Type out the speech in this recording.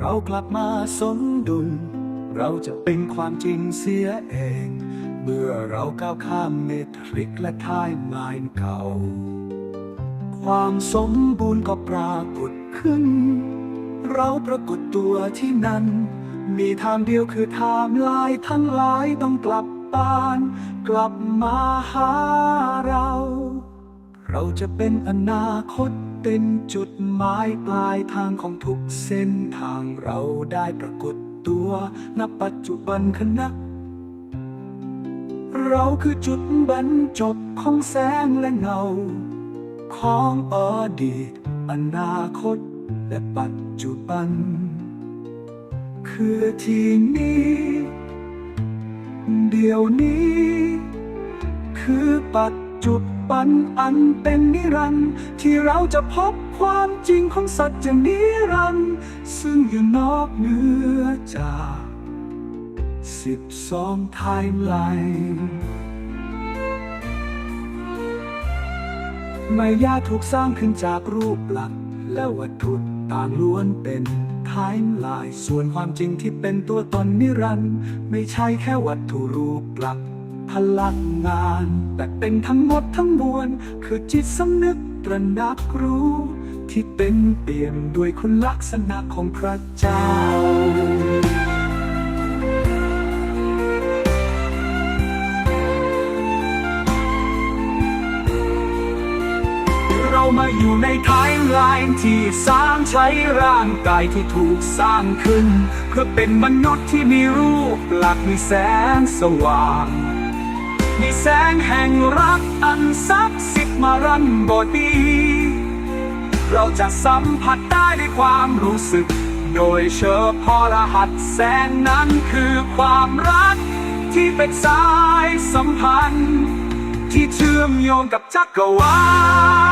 เรากลับมาสมดุล เราจะเป็นความจริงเสียเอง เมื่อเราก้าวข้ามเมตริกและทายลายเก่า ความสมบูรณ์ก็ปรากฏขึ้น เราปรากฏตัวที่นั่น มีทางเดียวคือไทม์ไลน์ทั้งหลายต้องกลับบ้าน กลับมาหาเรา เราจะเป็นอนาคตเป็นจุดหมายปลายทางของทุกเส้นทางเราได้ปรากฏตัวณปัจจุบันขณะเราคือจุดบรรจบของแสงและเงา ของอดีต อนาคต และปัจจุบัน คือที่นี้ เดี๋ยวนี้ คือปัจจุบัน ปันอันเป็นนิรันดร์ที่เราจะพบความจริงของสัจจะนิรันดร์ซึ่งอยู่นอกเหนือจากสิบสองไทม์ไลน์มายาถูกสร้างขึ้นจากรูปหลักและวัตถุต่างล้วนเป็นไทม์ไลน์ส่วนความจริงที่เป็นตัวตนนิรันดร์ไม่ใช่แค่วัตถุรูปหลัก พลังงาน แต่เป็นทั้งหมดทั้งมวล คือจิตสำนึกตระหนักรู้ ที่เป็นเปี่ยมด้วยคุณลักษณะของพระเจ้าเรามาอยู่ในไทม์ไลน์ที่สร้างใช้ร่างกายที่ถูกสร้างขึ้น เพื่อเป็นมนุษย์ที่มีรูปหลักมีแสงสว่าง มีแสงแห่งรักอันศักดิ์สิทธิ์มารันบดีเราจะสัมผัสได้ด้วยความรู้สึก โดยเฉพาะรหัสแสงนั้นคือความรัก ที่เป็นสายสัมพันธ์ ที่เชื่อมโยงกับจักรวาล